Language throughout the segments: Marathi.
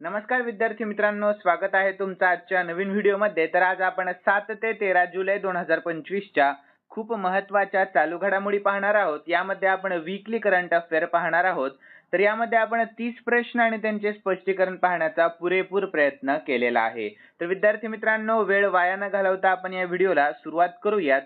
नमस्कार विद्यार्थी मित्रांनो स्वागत आहे तुमचं आजच्या नवीन व्हिडिओमध्ये. तर आज आपण सात ते तेरा जुलै दोन हजार पंचवीसच्या खूप महत्त्वाच्या चालू घडामोडी पाहणार आहोत. यामध्ये आपण वीकली करंट अफेअर पाहणार आहोत. तर यामध्ये आपण तीस प्रश्न आणि त्यांचे स्पष्टीकरण पाहण्याचा पुरेपूर प्रयत्न केलेला आहे. तर विद्यार्थी मित्रांनो वेळ वाया न घालवता आपण या व्हिडिओला सुरुवात करूयात.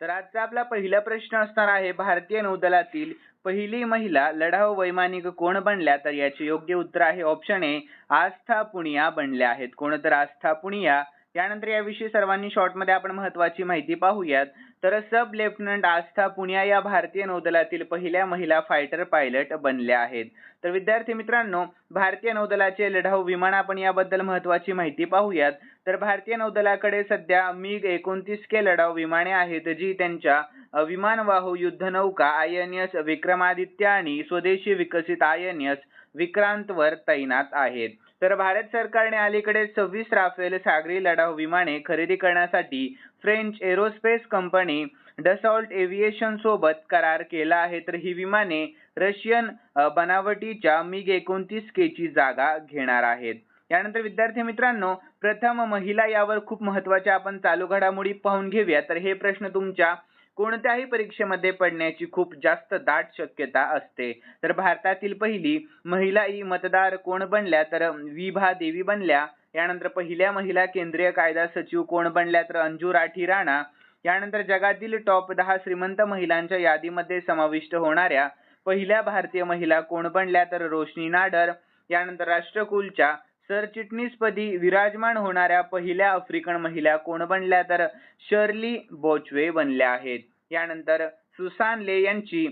तर आजचा आपला पहिला प्रश्न असणार आहे भारतीय नौदलातील पहिली महिला लढाऊ वैमानिक कोण बनल्या तर याचे योग्य उत्तर आहे ऑप्शन ए आस्था पुनिया बनल्या आहेत. कोण तर आस्था पुनिया? यानंतर याविषयी सर्वांनी शॉर्टमध्ये आपण महत्वाची माहिती पाहूयात. तर सब लेफ्टनंट आस्था पुनिया या भारतीय नौदलातील पहिल्या महिला फायटर पायलट बनल्या आहेत. तर विद्यार्थी मित्रांनो भारतीय नौदलाचे लढाऊ विमान आपण याबद्दल महत्वाची माहिती पाहूयात. तर भारतीय नौदलाकडे सध्या मिग एकोणतीस के लढाऊ विमाने आहेत जी त्यांच्या विमानवाहू युद्धनौका आय एन एस विक्रमादित्य आणि स्वदेशी विकसित आय एन एस विक्रांतवर तैनात आहेत. तर भारत सरकारने अलीकडे सव्वीस राफेल सागरी लढाऊ विमाने खरेदी करण्यासाठी French aerospace company Dassault Aviation सोबत करार केला आहे. तर ही विमाने रशियन बनावटीच्या मिग एकोणतीस के ची जागा घेणार आहेत. यानंतर विद्यार्थी मित्रांनो प्रथम महिला यावर खूप महत्त्वाच्या आपण चालू घडामोडी पाहून घेऊया. तर हे प्रश्न तुमच्या कोणत्याही परीक्षेमध्ये पडण्याची खूप जास्त दाट शक्यता असते. तर भारतातील पहिली महिला ई मतदार कोण बनल्या तर विभा देवी बनल्या. यानंतर पहिल्या महिला केंद्रीय कायदा सचिव कोण बनल्या तर अंजू राठी राणा. यानंतर जगातील टॉप दहा श्रीमंत महिलांच्या यादीमध्ये समाविष्ट होणाऱ्या पहिल्या भारतीय महिला कोण बनल्या तर रोशनी नाडर. यानंतर राष्ट्रकुलच्या सरचिटणीसपदी विराजमान होणाऱ्या पहिल्या आफ्रिकन महिला कोण बनल्या? तर शर्ली बोचवे बनल्या आहेत. यानंतर सुसान ले यांची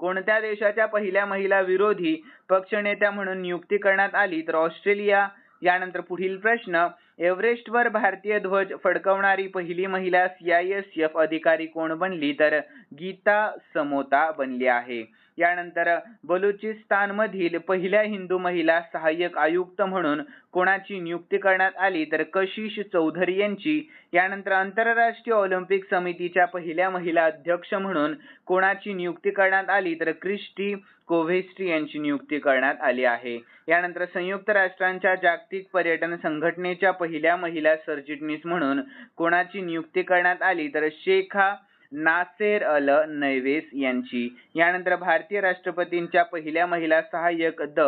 कोणत्या देशाच्या पहिल्या महिला विरोधी पक्षनेत्या म्हणून नियुक्ती करण्यात आली तर ऑस्ट्रेलिया? यानंतर पुढील प्रश्न एव्हरेस्टवर भारतीय ध्वज फडकवणारी पहिली महिला सीआयएसएफ अधिकारी कोण बनली? तर गीता समोता बनली आहे. यानंतर बलुचिस्तान मधील पहिल्या हिंदू महिला सहाय्यक आयुक्त म्हणून कोणाची नियुक्ती करण्यात आली तर कशिश चौधरी यांची. यानंतर आंतरराष्ट्रीय ऑलिम्पिक समितीच्या पहिल्या महिला अध्यक्ष म्हणून कोणाची नियुक्ती करण्यात आली तर क्रिस्टी कोव्हेस्ट्री यांची नियुक्ती करण्यात आली आहे. यानंतर संयुक्त राष्ट्रांच्या जागतिक पर्यटन संघटनेच्या पहिल्या महिला सरचिटणीस म्हणून कोणाची नियुक्ती करण्यात आली तर शेखा नासेर अल नैवेस यांची. यानंतर भारतीय राष्ट्रपतींच्या पहिल्या महिला सहाय्यक द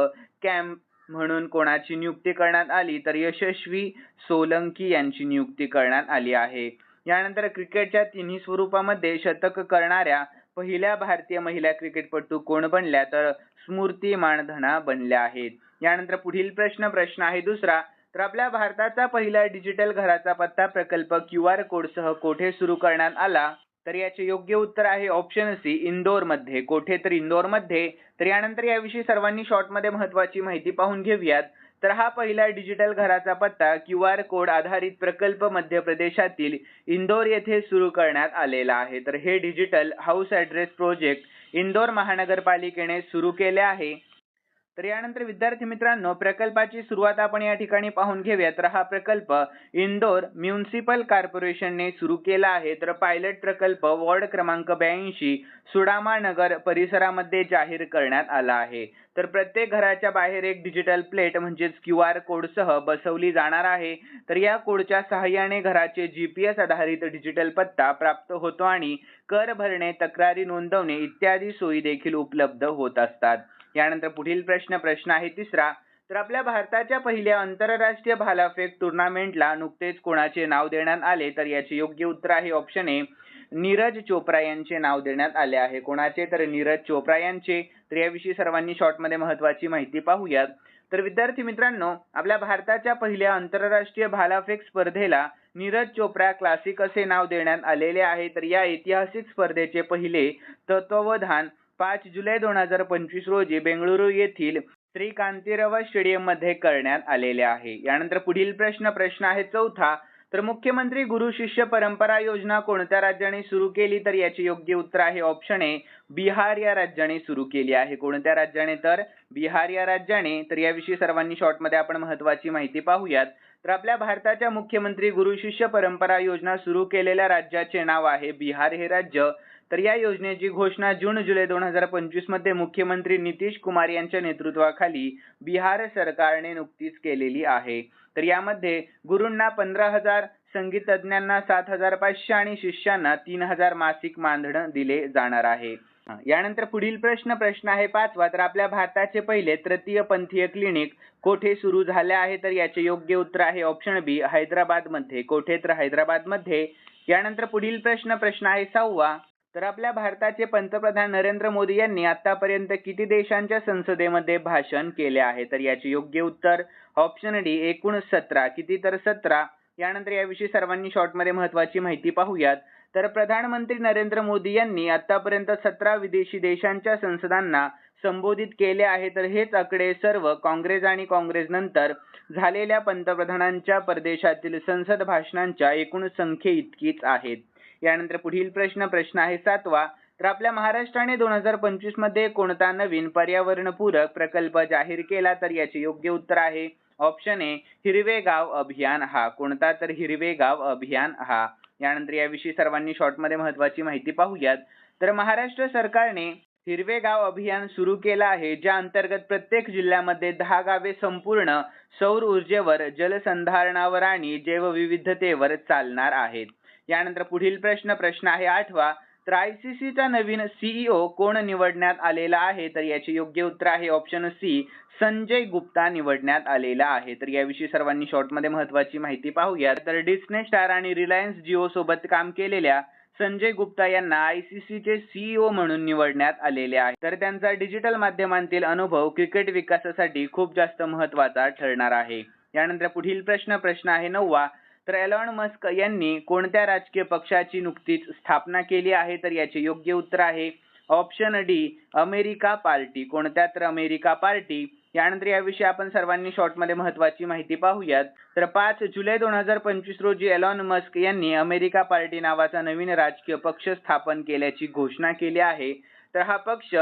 कॅम्प म्हणून कोणाची नियुक्ती करण्यात आली? तर यशस्वी सोलंकी यांची नियुक्ती करण्यात आली आहे. यानंतर क्रिकेटच्या तिन्ही स्वरूपामध्ये शतक करणाऱ्या पहिल्या भारतीय महिला क्रिकेटपटू कोण बनल्या? तर स्मृती मानधना बनल्या आहेत. यानंतर पुढील प्रश्न प्रश्न आहे दुसरा. तर आपल्या भारताचा पहिला डिजिटल घराचा पत्ता प्रकल्प क्यू आर कोड सह कोठे सुरू करण्यात आला? तर याचे योग्य उत्तर आहे ऑप्शन सी इंदोरमध्ये. कोठे तर इंदोरमध्ये. तर यानंतर याविषयी सर्वांनी शॉर्टमध्ये महत्वाची माहिती पाहून घेऊयात. तर हा पहिला डिजिटल घराचा पत्ता क्यू आर कोड आधारित प्रकल्प मध्य प्रदेशातील इंदोर येथे सुरू करण्यात आलेला आहे. तर हे digital house address project Indore महानगरपालिकेने सुरू केले आहे. तर यानंतर विद्यार्थी मित्रांनो प्रकल्पाची सुरुवात आपण या ठिकाणी पाहून घेऊया तर हा प्रकल्प इंदोर म्युन्सिपल कॉर्पोरेशनने सुरू केला आहे. तर पायलट प्रकल्प वॉर्ड क्रमांक ब्याऐंशी सुडामा नगर परिसरामध्ये जाहीर करण्यात आला आहे. तर प्रत्येक घराच्या बाहेर एक डिजिटल प्लेट म्हणजेच क्यू आर कोडसह बसवली जाणार आहे. तर या कोडच्या सहाय्याने घराचे जी पी एस आधारित डिजिटल पत्ता प्राप्त होतो आणि कर भरणे तक्रारी नोंदवणे इत्यादी सोयी देखील उपलब्ध होत असतात. यानंतर पुढील प्रश्न प्रश्न आहे तिसरा. तर आपल्या भारताच्या पहिल्या आंतरराष्ट्रीय भालाफेक टुर्नामेंटला नुकतेच कोणाचे नाव देण्यात आले? तर याचे योग्य उत्तर आहे ऑप्शन ए नीरज चोप्रा यांचे नाव देण्यात आले आहे. कोणाचे? तर नीरज चोप्रा यांचे. तर याविषयी सर्वांनी शॉर्टमध्ये महत्वाची माहिती पाहूयात. तर विद्यार्थी मित्रांनो आपल्या भारताच्या पहिल्या आंतरराष्ट्रीय भालाफेक स्पर्धेला नीरज चोप्रा क्लासिक असे नाव देण्यात आलेले आहे. तर या ऐतिहासिक स्पर्धेचे पहिले तत्वधान पाच जुलै दोन हजार पंचवीस रोजी बेंगळुरू येथील श्रीकांतीरव स्टेडियममध्ये करण्यात आलेले आहे. यानंतर पुढील प्रश्न प्रश्न आहे चौथा. तर मुख्यमंत्री गुरु शिष्य परंपरा योजना कोणत्या राज्याने सुरू केली? तर याचे योग्य उत्तर आहे ऑप्शन ए बिहार या राज्याने सुरू केली आहे. कोणत्या राज्याने? तर बिहार या राज्याने. तर याविषयी सर्वांनी शॉर्टमध्ये आपण महत्वाची माहिती पाहूयात. तर आपल्या भारताच्या मुख्यमंत्री गुरु शिष्य परंपरा योजना सुरू केलेल्या राज्याचे नाव आहे बिहार हे राज्य. तर या योजनेची घोषणा जून जुलै दोन हजार पंचवीसमध्ये मुख्यमंत्री नितीश कुमार यांच्या नेतृत्वाखाली बिहार सरकारने नुकतीच केलेली आहे. तर यामध्ये गुरूंना पंधरा हजार संगीत तज्ज्ञांना सात हजार पाचशे आणि शिष्यांना तीन हजार मासिक मानधन दिले जाणार आहे. यानंतर पुढील प्रश्न प्रश्न आहे पाचवा. तर आपल्या भारताचे पहिले तृतीय पंथीय क्लिनिक कोठे सुरू झाले आहे? तर याचे योग्य उत्तर आहे ऑप्शन बी हैदराबादमध्ये कोठे? तर हैदराबादमध्ये यानंतर पुढील प्रश्न प्रश्न आहे सहावा. तर आपल्या भारताचे पंतप्रधान नरेंद्र मोदी यांनी आतापर्यंत किती देशांच्या संसदेमध्ये भाषण केले आहे? तर याचे योग्य उत्तर ऑप्शन डी एकूण सतरा. किती तर सतरा? यानंतर याविषयी सर्वांनी शॉर्टमध्ये महत्वाची माहिती पाहूयात. तर प्रधानमंत्री नरेंद्र मोदी यांनी आतापर्यंत सतरा विदेशी देशांच्या संसदांना संबोधित केले आहे. तर हेच आकडे सर्व काँग्रेस आणि काँग्रेस नंतर झालेल्या पंतप्रधानांच्या परदेशातील संसद भाषणांच्या एकूण संख्ये इतकीच आहेत. यानंतर पुढील प्रश्न प्रश्न आहे सातवा. तर आपल्या महाराष्ट्राने दोन हजार पंचवीसमध्ये कोणता नवीन पर्यावरणपूरक प्रकल्प जाहीर केला? तर याचे योग्य उत्तर आहे ऑप्शन ए हिरवे गाव अभियान हा. कोणता तर हिरवे गाव अभियान हा. यानंतर याविषयी सर्वांनी शॉर्टमध्ये महत्वाची माहिती पाहूयात. तर महाराष्ट्र सरकारने हिरवे गाव अभियान सुरू केलं आहे ज्या अंतर्गत प्रत्येक जिल्ह्यामध्ये दहा गावे संपूर्ण सौर ऊर्जेवर जलसंधारणावर आणि जैवविविधतेवर चालणार आहेत. यानंतर पुढील प्रश्न प्रश्न आहे आठवा. तर आयसीसीचा नवीन सीईओ कोण निवडण्यात आलेला आहे? तर याचे योग्य उत्तर आहे ऑप्शन सी संजय गुप्ता निवडण्यात आलेला आहे. तर याविषयी सर्वांनी शॉर्टमध्ये महत्वाची माहिती पाहूया. तर डिस्ने स्टार आणि रिलायन्स जिओ सोबत काम केलेल्या संजय गुप्ता यांना आयसीसी चे सीईओ म्हणून निवडण्यात आलेले आहे. तर त्यांचा डिजिटल माध्यमांतील अनुभव क्रिकेट विकासासाठी खूप जास्त महत्त्वाचा ठरणार आहे. यानंतर पुढील प्रश्न प्रश्न आहे नववा. तर एलॉन मस्क यांनी कोणत्या राजकीय पक्षाची नुकतीच स्थापना केली आहे तर याचे योग्य उत्तर आहे ऑप्शन डी अमेरिका पार्टी. कोणत्या तर अमेरिका पार्टी? यानंतर याविषयी आपण सर्वांनी शॉर्टमध्ये महत्वाची माहिती पाहूयात. तर पाच जुलै दोन हजार पंचवीस रोजी एलॉन मस्क यांनी अमेरिका पार्टी नावाचा नवीन राजकीय पक्ष स्थापन केल्याची घोषणा केली आहे. तर हा पक्ष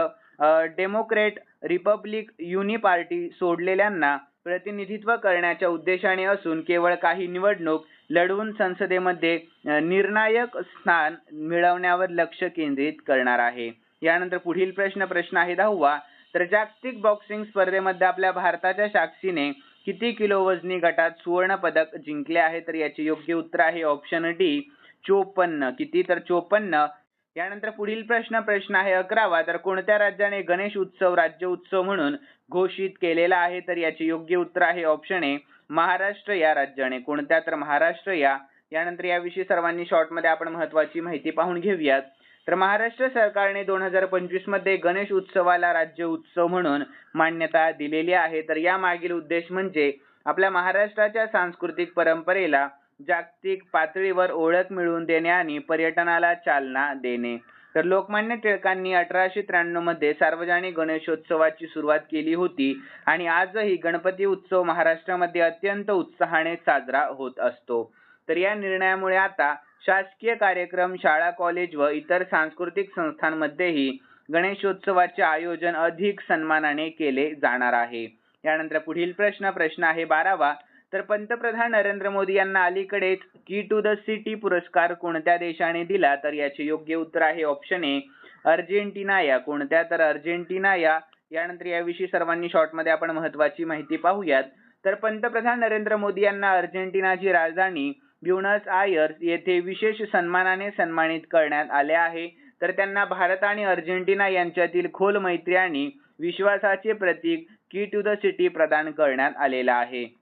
डेमोक्रेट रिपब्लिक युनी पार्टी सोडलेल्यांना प्रतिनिधित्व करण्याच्या उद्देशाने असून केवळ काही निवडणूक लढवून संसदेमध्ये निर्णायक स्थान मिळवण्यावर लक्ष केंद्रित करणार आहे. यानंतर पुढील प्रश्न प्रश्न आहे दहावा. तर जागतिक बॉक्सिंग स्पर्धेमध्ये आपल्या भारताच्या साक्षीने किती किलो वजनी गटात सुवर्ण पदक जिंकले आहे? तर याचे योग्य उत्तर आहे ऑप्शन डी चोपन्न. किती? तर चोपन्न. यानंतर पुढील प्रश्न प्रश्न आहे अकरावा. तर कोणत्या राज्याने गणेश उत्सव राज्य उत्सव म्हणून घोषित केलेला आहे? तर याचे योग्य उत्तर आहे ऑप्शन ए महाराष्ट्र या राज्याने. कोणत्या? तर महाराष्ट्र या. यानंतर याविषयी सर्वांनी शॉर्टमध्ये आपण महत्वाची माहिती पाहून घेऊयात. तर महाराष्ट्र सरकारने दोन हजार पंचवीसमध्ये गणेश उत्सवाला राज्य उत्सव म्हणून मान्यता दिलेली आहे. तर या मागील उद्देश म्हणजे आपल्या महाराष्ट्राच्या सांस्कृतिक परंपरेला जागतिक पातळीवर ओळख मिळवून देणे आणि पर्यटनाला चालना देणे. तर लोकमान्य टिळकांनी अठराशे त्र्याण्णवमध्ये सार्वजनिक गणेशोत्सवाची सुरुवात केली होती आणि आजही गणपती उत्सव महाराष्ट्रामध्ये अत्यंत उत्साहाने साजरा होत असतो. तर या निर्णयामुळे आता शासकीय कार्यक्रम शाळा कॉलेज व इतर सांस्कृतिक संस्थांमध्येही गणेशोत्सवाचे आयोजन अधिक सन्मानाने केले जाणार आहे. यानंतर पुढील प्रश्न प्रश्न आहे बारावा. तर पंतप्रधान नरेंद्र मोदी यांना अलीकडेच की टू द सिटी पुरस्कार कोणत्या देशाने दिला? तर याचे योग्य उत्तर आहे ऑप्शन ए अर्जेंटिना. या कोणत्या? तर अर्जेंटिना या यानंतर याविषयी सर्वांनी शॉर्टमध्ये आपण महत्वाची माहिती पाहूयात. तर पंतप्रधान नरेंद्र मोदी यांना अर्जेंटिनाची राजधानी ब्युनस आयर्स येथे विशेष सन्मानाने सन्मानित करण्यात आले आहे. तर त्यांना भारत आणि अर्जेंटिना यांच्यातील खोल मैत्री आणि विश्वासाचे प्रतीक की टू द सिटी प्रदान करण्यात आलेला आहे.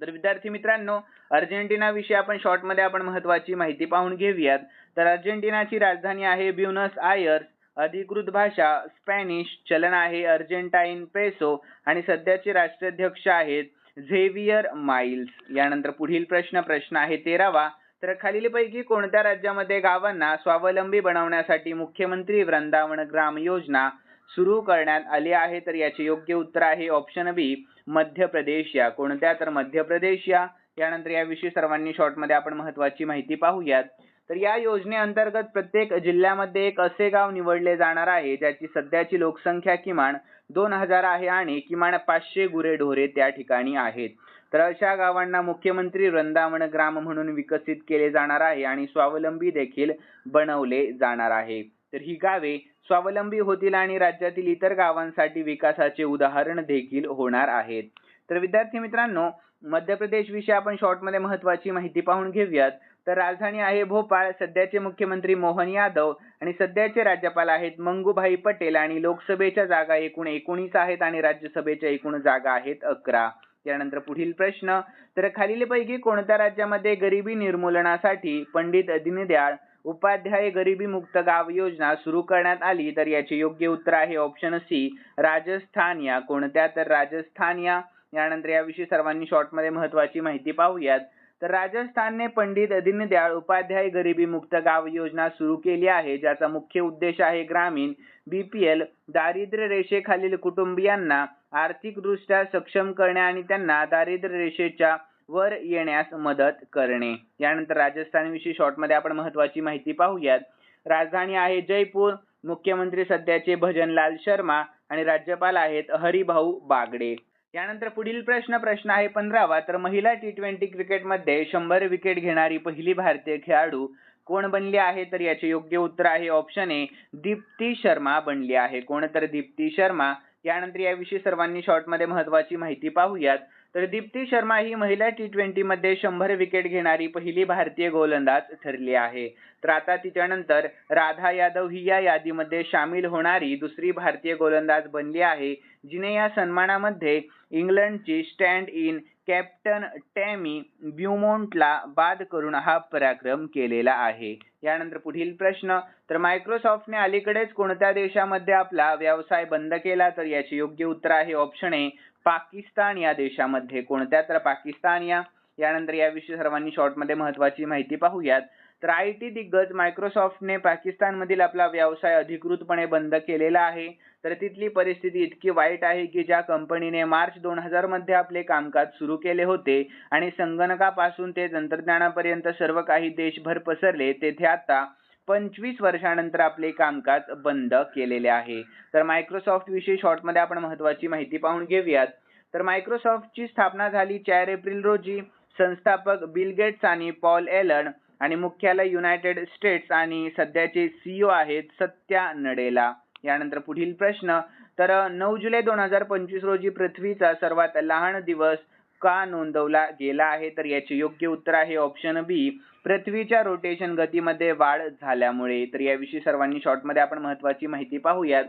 तर विद्यार्थी मित्रांनो अर्जेंटिना विषयी आपण शॉर्टमध्ये आपण महत्वाची माहिती पाहून घेऊयात. तर अर्जेंटिनाची राजधानी आहे ब्युनस आयर्स. अधिकृत भाषा स्पॅनिश चलन आहे अर्जेंटाईन पेसो आणि सध्याचे राष्ट्राध्यक्ष आहेत झेवियर माइल्स. यानंतर पुढील प्रश्न प्रश्न आहे तेरावा. तर खालीलपैकी कोणत्या राज्यामध्ये गावांना स्वावलंबी बनवण्यासाठी मुख्यमंत्री वृंदावन ग्राम योजना सुरू करण्यात आली आहे? तर याचे योग्य उत्तर आहे ऑप्शन बी मध्य प्रदेश या कोणत्या? तर मध्य प्रदेश या यानंतर याविषयी सर्वांनी शॉर्टमध्ये आपण महत्वाची माहिती पाहूयात. तर या योजनेअंतर्गत प्रत्येक जिल्ह्यामध्ये एक असे गाव निवडले जाणार आहे ज्याची सध्याची लोकसंख्या किमान दोन हजार आहे आणि किमान पाचशे गुरेढोरे त्या ठिकाणी आहेत. तर अशा गावांना मुख्यमंत्री वृंदावन ग्राम म्हणून विकसित केले जाणार आहे आणि स्वावलंबी देखील बनवले जाणार आहे. तर ही गावे स्वावलंबी होतील आणि राज्यातील इतर गावांसाठी विकासाचे उदाहरण देखील होणार आहेत. तर विद्यार्थी मित्रांनो मध्य प्रदेश विषयी आपण शॉर्टमध्ये महत्वाची माहिती पाहून घेऊयात. तर राजधानी आहे भोपाळ सध्याचे मुख्यमंत्री मोहन यादव आणि सध्याचे राज्यपाल आहेत मंगूभाई पटेल आणि लोकसभेच्या जागा एकूण एकोणीस आहेत आणि राज्यसभेच्या एकूण जागा आहेत अकरा. त्यानंतर पुढील प्रश्न तर खालीलपैकी कोणत्या राज्यामध्ये गरिबी निर्मूलनासाठी पंडित दीनदयाळ उपाध्याय गरिबी मुक्त गाव योजना सुरू करण्यात आली तर याचे योग्य उत्तर आहे ऑप्शन सी राजस्थान या. कोणत्या? तर राजस्थान या. यानंतर याविषयी सर्वांनी शॉर्टमध्ये महत्वाची माहिती पाहूयात. तर राजस्थानने पंडित दीनदयाळ उपाध्याय गरिबी मुक्त गाव योजना सुरू केली आहे ज्याचा मुख्य उद्देश आहे ग्रामीण बीपीएल दारिद्र्य रेषेखालील कुटुंबियांना आर्थिकदृष्ट्या सक्षम करणे आणि त्यांना दारिद्र्य रेषेच्या वर येण्यास मदत करणे. यानंतर राजस्थान विषयी शॉर्टमध्ये आपण महत्वाची माहिती पाहूयात. राजधानी आहे जयपूर. मुख्यमंत्री सध्याचे भजनलाल शर्मा आणि राज्यपाल आहेत हरिभाऊ बागडे. यानंतर पुढील प्रश्न प्रश्न आहे पंधरावा. तर महिला टी ट्वेंटी क्रिकेटमध्ये शंभर विकेट घेणारी पहिली भारतीय खेळाडू कोण बनली आहे? तर याचे योग्य उत्तर आहे ऑप्शन ए दीप्ती शर्मा बनली आहे. कोण तर दीप्ती शर्मा. यानंतर याविषयी सर्वांनी शॉर्टमध्ये महत्वाची माहिती पाहूयात. तर दीप्ती शर्मा ही महिला टी ट्वेंटी मध्ये शंभर विकेट घेणारी पहिली भारतीय गोलंदाज ठरली आहे. तर आता तिच्यानंतर राधा यादव ही या यादीमध्ये सामील होणारी दुसरी भारतीय गोलंदाज बनली आहे जिने या सन्मानामध्ये इंग्लंडची स्टँड इन कॅप्टन टॅमी ब्युमोंटला बाद करून हा पराक्रम केलेला आहे. यानंतर पुढील प्रश्न तर मायक्रोसॉफ्टने अलीकडेच कोणत्या देशामध्ये आपला व्यवसाय बंद केला? तर याचे योग्य उत्तर आहे ऑप्शन ए पाकिस्तान या देशामध्ये कोणत्या? तर पाकिस्तान या. यानंतर याविषयी सर्वांनी शॉर्टमध्ये महत्वाची माहिती पाहूयात. तर आय टी दिग्गज मायक्रोसॉफ्टने पाकिस्तानमधील आपला व्यवसाय अधिकृतपणे बंद केलेला आहे. तर तिथली परिस्थिती इतकी वाईट आहे की ज्या कंपनीने मार्च दोन हजारमध्ये आपले कामकाज सुरू केले होते आणि संगणकापासून ते तंत्रज्ञानापर्यंत सर्व काही देशभर पसरले तेथे आता पंचवीस वर्षानंतर आपले कामकाज बंद केलेले आहे. तर मायक्रोसॉफ्ट विषयी शॉर्टमध्ये आपण महत्वाची माहिती पाहून घेऊयात. तर मायक्रोसॉफ्टची स्थापना झाली चार एप्रिल रोजी. संस्थापक बिल गेट्स आणि पॉल एलन आणि मुख्यालय युनायटेड स्टेट्स आणि सध्याचे सीईओ आहेत सत्या नडेला. यानंतर पुढील प्रश्न. तर नऊ जुलै दोन हजार पंचवीस रोजी पृथ्वीचा सर्वात लहान दिवस का नोंदवला गेला आहे? तर याचे योग्य उत्तर आहे ऑप्शन बी पृथ्वीच्या रोटेशन गतीमध्ये वाढ झाल्यामुळे. तर याविषयी सर्वांनी शॉर्टमध्ये आपण महत्वाची माहिती पाहूयात.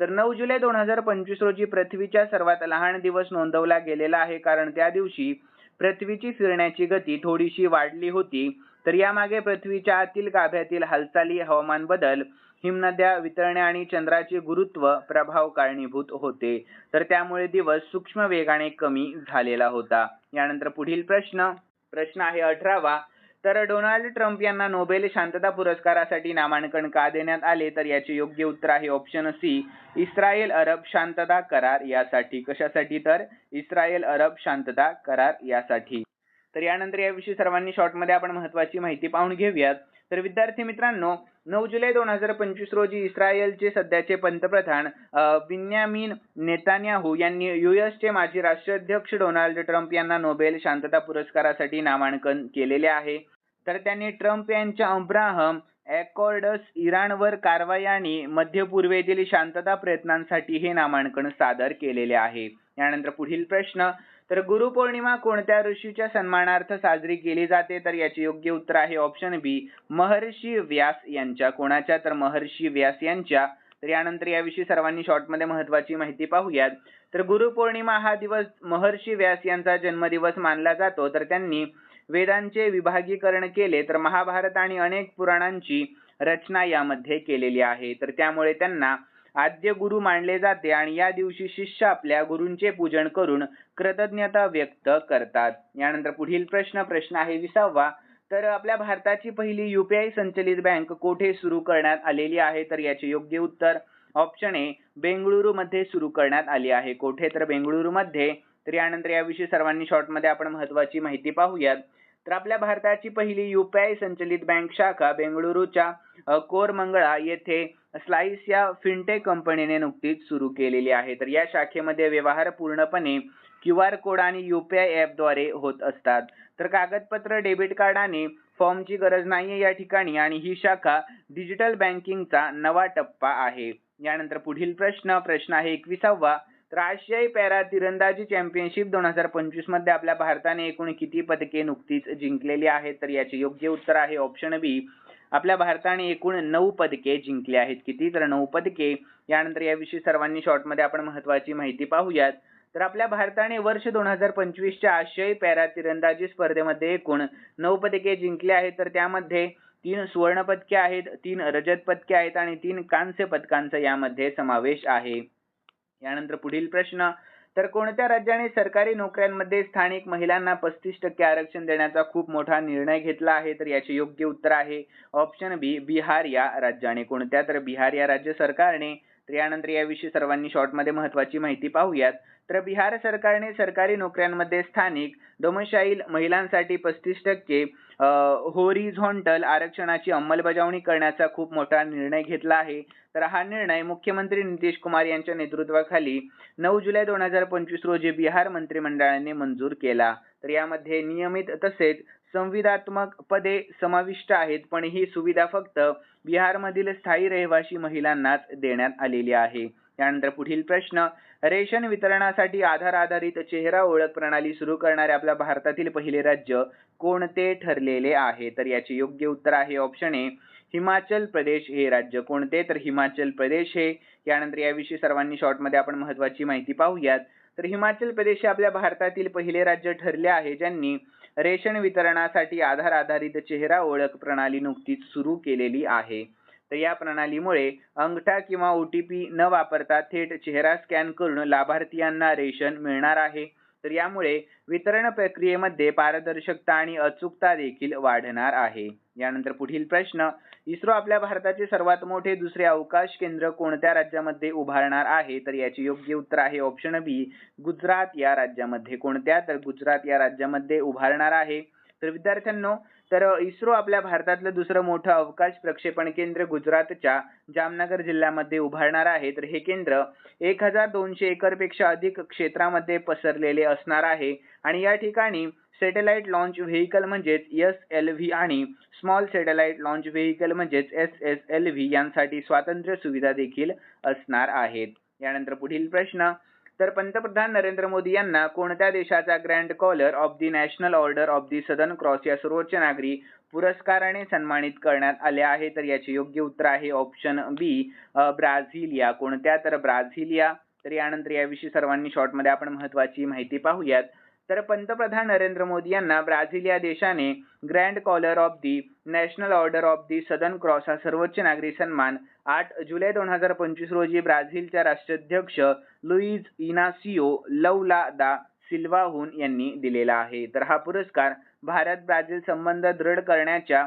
तर नऊ जुलै दोन हजार पंचवीस रोजी पृथ्वीच्या सर्वात लहान दिवस नोंदवला गेलेला आहे. कारण त्या दिवशी पृथ्वीची फिरण्याची गती थोडीशी वाढली होती. तर यामागे पृथ्वीच्या आतील गाभ्यातील हालचाली हवामान बदल हिमनद्या वितळणे आणि चंद्राचे गुरुत्व प्रभाव कारणीभूत होते. तर त्यामुळे दिवस सूक्ष्म वेगाने कमी झालेला होता. यानंतर पुढील प्रश्न प्रश्न आहे अठरावा. तर डोनाल्ड ट्रम्प यांना नोबेल शांतता पुरस्कारासाठी नामांकन का देण्यात आले? तर याचे योग्य उत्तर आहे ऑप्शन सी इस्रायल अरब शांतता करार यासाठी. कशासाठी तर? इस्रायल अरब शांतता करार यासाठी. तर यानंतर याविषयी सर्वांनी शॉर्टमध्ये आपण महत्वाची माहिती पाहून घेऊयात. तर विद्यार्थी मित्रांनो नऊ जुलै दोन हजार पंचवीस रोजी इस्रायलचे सध्याचे पंतप्रधान बिन्यामिन नेतान्याहू यांनी युएसचे माजी राष्ट्राध्यक्ष डोनाल्ड ट्रम्प यांना नोबेल शांतता पुरस्कारासाठी नामांकन केलेले आहे. तर त्यांनी ट्रम्प यांच्या अब्राहम अकॉर्डस इराणवर कारवाई आणि मध्य पूर्वेतील शांतता प्रयत्नांसाठी हे नामांकन सादर केलेले आहे. यानंतर पुढील प्रश्न तर गुरुपौर्णिमा कोणत्या ऋषीच्या सन्मानार्थ साजरी केली जाते? तर याचे योग्य उत्तर आहे ऑप्शन बी महर्षी व्यास यांच्या. कोणाच्या? तर महर्षी व्यास यांच्या. तर यानंतर याविषयी सर्वांनी शॉर्टमध्ये महत्वाची माहिती पाहूयात. तर गुरुपौर्णिमा हा दिवस महर्षी व्यास यांचा जन्मदिवस मानला जातो. तर त्यांनी वेदांचे विभागीकरण केले. तर महाभारत आणि अनेक पुराणांची रचना यामध्ये केलेली आहे. तर त्यामुळे त्यांना आद्य गुरु मानले जाते आणि या दिवशी शिष्य आपल्या गुरूंचे पूजन करून कृतज्ञता व्यक्त करतात. यानंतर पुढील प्रश्न प्रश्न आहे विसावा. तर आपल्या भारताची पहिली युपीआय संचलित बँक कोठे सुरू करण्यात आलेली आहे? तर याचे योग्य उत्तर ऑप्शन ए बेंगळुरू मध्ये सुरू करण्यात आली आहे. कोठे? तर बेंगळुरू मध्ये तर यानंतर याविषयी सर्वांनी शॉर्टमध्ये आपण महत्वाची माहिती पाहूयात. तर आपल्या भारताची पहिली युपीआय संचलित बँक शाखा बेंगळुरूच्या कोरमंगळा येथे स्लाइस या फिनटेक कंपनीने नुकतीच सुरू केलेली आहे. तर या शाखेमध्ये व्यवहार पूर्णपणे क्यू आर कोड आणि युपीआय आय ॲपद्वारे होत असतात. तर कागदपत्र डेबिट कार्ड आणि फॉर्मची गरज नाहीये या ठिकाणी आणि ही शाखा डिजिटल बँकिंगचा नवा टप्पा आहे. यानंतर पुढील प्रश्न प्रश्न आहे एकविसावा. तर आशियाई पॅरा तिरंदाजी चॅम्पियनशिप दोन हजार पंचवीसमध्ये आपल्या भारताने एकूण किती पदके नुकतीच जिंकलेली आहेत? तर याचे योग्य उत्तर आहे ऑप्शन बी आपल्या भारताने एकूण नऊ पदके जिंकली आहेत. किती? तर नऊ पदके. यानंतर याविषयी सर्वांनी शॉर्टमध्ये आपण महत्वाची माहिती पाहूयात. तर आपल्या भारताने वर्ष दोन हजार पंचवीसच्या आशियाई पॅरा तिरंदाजी स्पर्धेमध्ये एकूण नऊ पदके जिंकली आहेत. तर त्यामध्ये तीन सुवर्ण पदके आहेत तीन रजत पदके आहेत आणि तीन कांस्य पदकांचा यामध्ये समावेश आहे. यानंतर पुढील प्रश्न तर कोणत्या राज्याने सरकारी नोकऱ्यांमध्ये स्थानिक महिलांना पस्तीस टक्के आरक्षण देण्याचा खूप मोठा निर्णय घेतला आहे? तर याचे योग्य उत्तर आहे ऑप्शन बी बिहार या राज्याने. कोणत्या? तर बिहार या राज्य सरकारने. तर यानंतर याविषयी सर्वांनी शॉर्टमध्ये महत्वाची माहिती पाहूयात. तर बिहार सरकारने सरकारी नोकऱ्यांमध्ये स्थानिक डोमशाईल महिलांसाठी पस्तीस टक्के होरिझॉन्टल आरक्षणाची अंमलबजावणी करण्याचा खूप मोठा निर्णय घेतला आहे. तर हा निर्णय मुख्यमंत्री नितीश कुमार यांच्या नेतृत्वाखाली नऊ जुलै दोन हजार पंचवीस रोजी बिहार मंत्रिमंडळाने मंजूर केला. तर यामध्ये नियमित तसेच संविधात्मक पदे समाविष्ट आहेत पण ही सुविधा फक्त बिहारमधील स्थायी रहिवासी महिलांनाच देण्यात आलेली आहे. त्यानंतर पुढील प्रश्न रेशन वितरणासाठी आधार आधारित चेहरा ओळख प्रणाली सुरू करणारे आपल्या भारतातील पहिले राज्य कोणते ठरलेले आहे? तर याचे योग्य उत्तर आहे ऑप्शन ए हिमाचल प्रदेश. हे राज्य कोणते? तर हिमाचल प्रदेश हे. यानंतर याविषयी सर्वांनी शॉर्टमध्ये आपण महत्वाची माहिती पाहूयात. तर हिमाचल प्रदेश हे आपल्या भारतातील पहिले राज्य ठरले आहे ज्यांनी रेशन वितरणासाठी आधार आधारित चेहरा ओळख प्रणाली नुकतीच सुरू केलेली आहे. तर या प्रणालीमुळे अंगठा किंवा ओ टी पी न वापरता थेट चेहरा स्कॅन करून लाभार्थीयांना रेशन मिळणार आहे. तर यामुळे वितरण प्रक्रियेमध्ये पारदर्शकता आणि अचूकता देखील वाढणार आहे. यानंतर पुढील प्रश्न इस्रो आपल्या भारताचे सर्वात मोठे दुसरे अवकाश केंद्र कोणत्या राज्यामध्ये उभारणार आहे? तर याचे योग्य उत्तर आहे ऑप्शन बी गुजरात या राज्यामध्ये. कोणत्या तर गुजरात या राज्यामध्ये उभारणार आहे? तर विद्यार्थ्यांनो तर इस्रो आपल्या भारतातलं दुसरं मोठं अवकाश प्रक्षेपण केंद्र गुजरातच्या जामनगर जिल्ह्यामध्ये उभारणार आहे. तर हे केंद्र एक हजार दोनशे एकरपेक्षा अधिक क्षेत्रामध्ये पसरलेले असणार आहे. आणि या ठिकाणी सॅटेलाइट लॉन्च व्हेकल म्हणजेच एस एल व्ही आणि स्मॉल सॅटेलाइट लॉन्च व्हेकल म्हणजेच एस एस एल व्ही यांसाठी स्वातंत्र्य सुविधा देखील असणार आहेत. यानंतर पुढील प्रश्न तर पंतप्रधान नरेंद्र मोदी यांना कोणत्या देशाचा Grand Collar of the National Order of the Southern Cross या सर्वोच्च नागरी पुरस्काराने सन्मानित करण्यात आले आहे? तर याचे योग्य उत्तर आहे ऑप्शन बी ब्राझिलिया. कोणत्या? तर ब्राझिलिया. तर यानंतर याविषयी सर्वांनी शॉर्टमध्ये आपण महत्वाची माहिती पाहूयात. तर पंतप्रधान नरेंद्र मोदी यांना ब्राझील या देशाने Grand Collar of the National Order of the Southern Cross हा सर्वोच्च नागरी सन्मान आठ जुलै दोन हजार पंचवीस रोजी ब्राझीलच्या राष्ट्राध्यक्ष लुईज इनासिओ लौला दा सिल्वाहून यांनी दिलेला आहे. तर हा पुरस्कार भारत ब्राझील संबंध दृढ करण्याच्या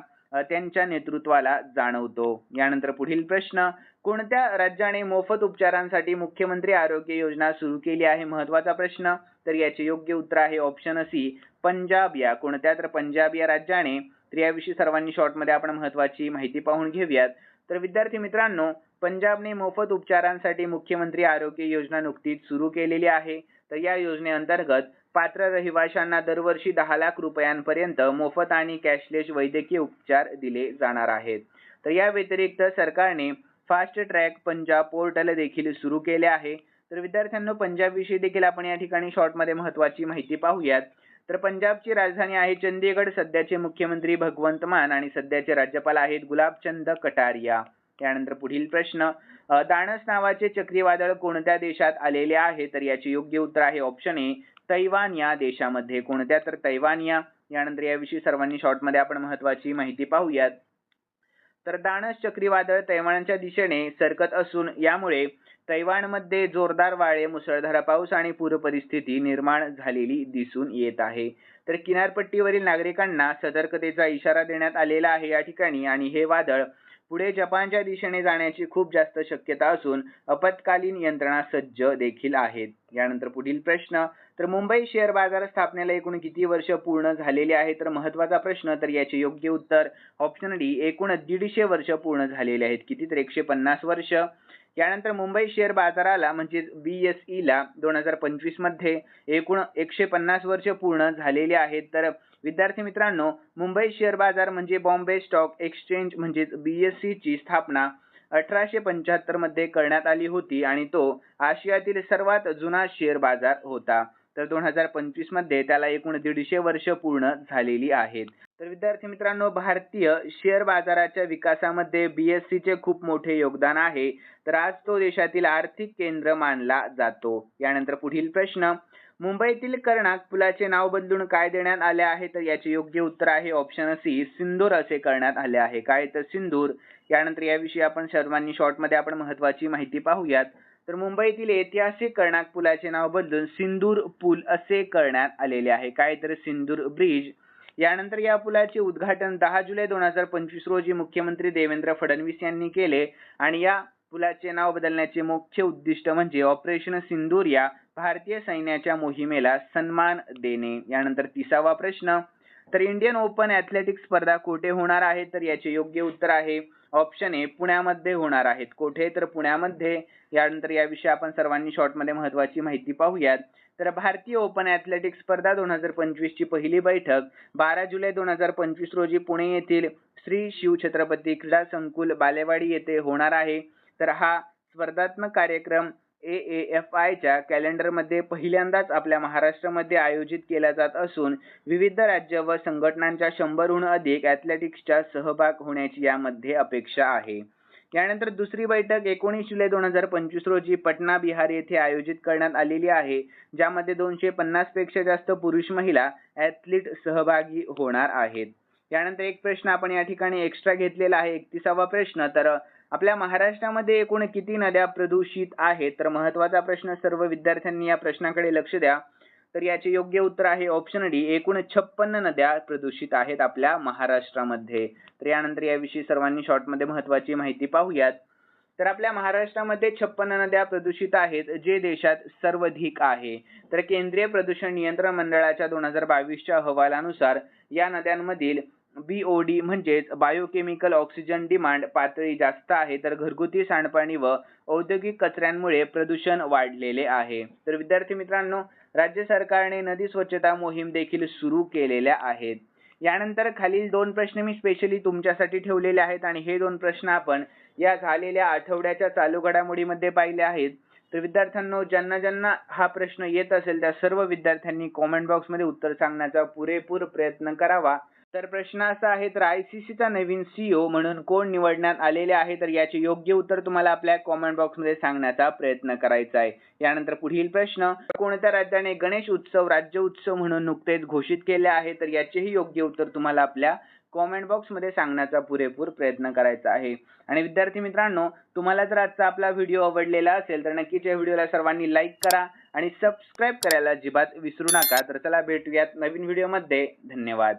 त्यांच्या नेतृत्वाला जाणवतो. यानंतर पुढील प्रश्न कोणत्या राज्याने मोफत उपचारांसाठी मुख्यमंत्री आरोग्य योजना सुरू केली आहे? महत्त्वाचा प्रश्न तर याचे योग्य उत्तर आहे ऑप्शन सी पंजाब या. कोणत्या तर पंजाब या राज्याने. तर याविषयी सर्वांनी शॉर्टमध्ये आपण महत्वाची माहिती पाहून घेऊयात. तर विद्यार्थी मित्रांनो पंजाबने मोफत उपचारांसाठी मुख्यमंत्री आरोग्य योजना नुकतीच सुरू केलेली आहे. तर या योजनेअंतर्गत पात्र रहिवाशांना दरवर्षी दहा लाख रुपयांपर्यंत मोफत आणि कॅशलेस वैद्यकीय उपचार दिले जाणार आहेत. तर या व्यतिरिक्त सरकारने फास्ट ट्रॅक पंजाब पोर्टल देखील सुरू केले आहे. तर विद्यार्थ्यांनो पंजाबविषयी देखील आपण या ठिकाणी शॉर्टमध्ये महत्वाची माहिती पाहूयात. तर पंजाबची राजधानी आहे चंदीगड सध्याचे मुख्यमंत्री भगवंत मान आणि सध्याचे राज्यपाल आहेत गुलाबचंद कटारिया. त्यानंतर पुढील प्रश्न दाणस नावाचे चक्रीवादळ कोणत्या देशात आलेले आहे? तर याचे योग्य उत्तर आहे ऑप्शन ए तैवान या देशामध्ये. कोणत्या? तर तैवान या. यानंतर याविषयी सर्वांनी शॉर्टमध्ये आपण महत्वाची माहिती पाहूयात. तर दाणस चक्रीवादळ तैवानच्या दिशेने सरकत असून यामुळे तैवानमध्ये जोरदार वाळे मुसळधार पाऊस आणि पूर परिस्थिती निर्माण झालेली दिसून येत आहे. तर किनारपट्टीवरील नागरिकांना सतर्कतेचा इशारा देण्यात आलेला आहे या ठिकाणी आणि हे वादळ पुढे जपानच्या दिशेने जाण्याची खूप जास्त शक्यता असून आपत्कालीन यंत्रणा सज्ज देखील आहेत. यानंतर पुढील प्रश्न तर मुंबई शेअर बाजार स्थापनेला एकूण किती वर्ष पूर्ण झालेले आहे तर महत्त्वाचा प्रश्न तर याचे योग्य उत्तर ऑप्शन डी एकूण दीडशे वर्ष पूर्ण झालेले आहेत. किती तर एकशे पन्नास वर्ष. यानंतर मुंबई शेअर बाजाराला म्हणजेच एस ईला दोन हजार पंचवीसमध्ये एकूण एकशे पन्नास वर्ष पूर्ण झालेले आहेत. तर विद्यार्थी मित्रांनो मुंबई शेअर बाजार म्हणजे बॉम्बे स्टॉक एक्सचेंज म्हणजेच बीएसई ची स्थापना अठराशे पंच्याहत्तरमध्ये करण्यात आली होती आणि तो आशियातील सर्वात जुना शेअर बाजार होता. तर दोन हजार पंचवीसमध्ये त्याला एकूण दीडशे वर्ष पूर्ण झालेली आहेत. तर विद्यार्थी मित्रांनो भारतीय शेअर बाजाराच्या विकासामध्ये BSE चे खूप मोठे योगदान आहे. तर आज तो देशातील आर्थिक केंद्र मानला जातो. यानंतर पुढील प्रश्न मुंबईतील कर्णाक पुलाचे नाव बदलून काय देण्यात आले आहे? तर याचे योग्य उत्तर आहे ऑप्शन सी सिंदूर असे करण्यात आले आहे. काय तर सिंदूर. यानंतर याविषयी आपण सर्वांनी शॉर्टमध्ये आपण महत्वाची माहिती पाहूयात. तर मुंबईतील ऐतिहासिक कर्णाक पुलाचे नाव बदलून सिंदूर पूल असे करण्यात आलेले आहे. काय तर सिंदूर ब्रिज. यानंतर या पुलाचे उद्घाटन दहा जुलै दोन हजार पंचवीस रोजी मुख्यमंत्री देवेंद्र फडणवीस यांनी केले. आणि या पुलाचे नाव बदलण्याचे मुख्य उद्दिष्ट म्हणजे ऑपरेशन सिंदूर या भारतीय सैन्याच्या मोहिमेला सन्मान देणे. यानंतर तिसावा प्रश्न. तर इंडियन ओपन ॲथलेटिक स्पर्धा कुठे होणार आहे? तर याचे योग्य उत्तर आहे. ऑप्शन ए पुण्यामध्ये होणार आहेत. कोठे? तर पुण्यामध्ये. यानंतर याविषयी आपण सर्वांनी शॉर्टमध्ये महत्वाची माहिती पाहूयात. तर भारतीय ओपन ॲथलेटिक स्पर्धा दोन हजार पंचवीसची पहिली बैठक. बारा जुलै दोन हजार पंचवीस रोजी पुणे येथील श्री शिव छत्रपती क्रीडा संकुल बालेवाडी येथे होणार आहे. तर हा स्पर्धात्मक कार्यक्रम ए ए एफ आयच्या कॅलेंडरमध्ये पहिल्यांदाच आपल्या महाराष्ट्रामध्ये आयोजित केला जात असून विविध राज्य व संघटनांच्या शंभरहून अधिक ॲथलेटिक्सच्या सहभाग होण्याची यामध्ये अपेक्षा आहे. यानंतर दुसरी बैठक एकोणीस जुलै दोन हजार पंचवीस रोजी पटना बिहार येथे आयोजित करण्यात आलेली आहे ज्यामध्ये दोनशे पन्नासपेक्षा जास्त पुरुष महिला ॲथलीट सहभागी होणार आहेत. यानंतर एक प्रश्न आपण या ठिकाणी एक्स्ट्रा घेतलेला आहे एकतीसावा प्रश्न. तर आपल्या महाराष्ट्रामध्ये एकूण किती नद्या प्रदूषित आहेत? तर महत्त्वाचा प्रश्न सर्व विद्यार्थ्यांनी या प्रश्नाकडे लक्ष द्या. तर याचे योग्य उत्तर आहे ऑप्शन डी एकूण छप्पन्न नद्या प्रदूषित आहेत आपल्या महाराष्ट्रामध्ये. तर यानंतर याविषयी सर्वांनी शॉर्टमध्ये महत्वाची माहिती पाहूयात. तर आपल्या महाराष्ट्रामध्ये छप्पन्न नद्या प्रदूषित आहेत जे देशात सर्वाधिक आहे. तर केंद्रीय प्रदूषण नियंत्रण मंडळाच्या दोन हजार बावीसच्या अहवालानुसार या नद्यांमधील बीओडी म्हणजेच बायोकेमिकल ऑक्सिजन डिमांड पातळी जास्त आहे तर घरगुती सांडपाणी व औद्योगिक कचऱ्यांमुळे प्रदूषण वाढलेले आहे. तर विद्यार्थी मित्रांनो राज्य सरकारने नदी स्वच्छता मोहीम देखील सुरू केलेल्या आहेत. यानंतर खालील दोन प्रश्न मी स्पेशली तुमच्यासाठी ठेवलेले आहेत आणि हे दोन प्रश्न आपण या झालेल्या आठवड्याच्या चालू घडामोडीमध्ये पाहिले आहेत. तर विद्यार्थ्यांनो ज्यांना ज्यांना हा प्रश्न येत असेल त्या सर्व विद्यार्थ्यांनी कॉमेंट बॉक्समध्ये उत्तर सांगण्याचा पुरेपूर प्रयत्न करावा. तर प्रश्न असा आहे तर आय सी सीचा नवीन सीईओ म्हणून कोण निवडण्यात आलेले आहे? तर याचे योग्य उत्तर तुम्हाला आपल्या कॉमेंट बॉक्समध्ये सांगण्याचा प्रयत्न करायचा आहे. यानंतर पुढील प्रश्न कोणत्या राज्याने गणेश उत्सव राज्य उत्सव म्हणून नुकतेच घोषित केले आहे? तर याचेही योग्य उत्तर तुम्हाला आपल्या कॉमेंट बॉक्समध्ये सांगण्याचा पुरेपूर प्रयत्न करायचा आहे. आणि विद्यार्थी मित्रांनो तुम्हाला जर आजचा आपला व्हिडिओ आवडलेला असेल तर नक्कीच या व्हिडिओला सर्वांनी लाईक करा आणि सबस्क्राईब करायला अजिबात विसरू नका. तर चला भेटूयात नवीन व्हिडिओमध्ये धन्यवाद.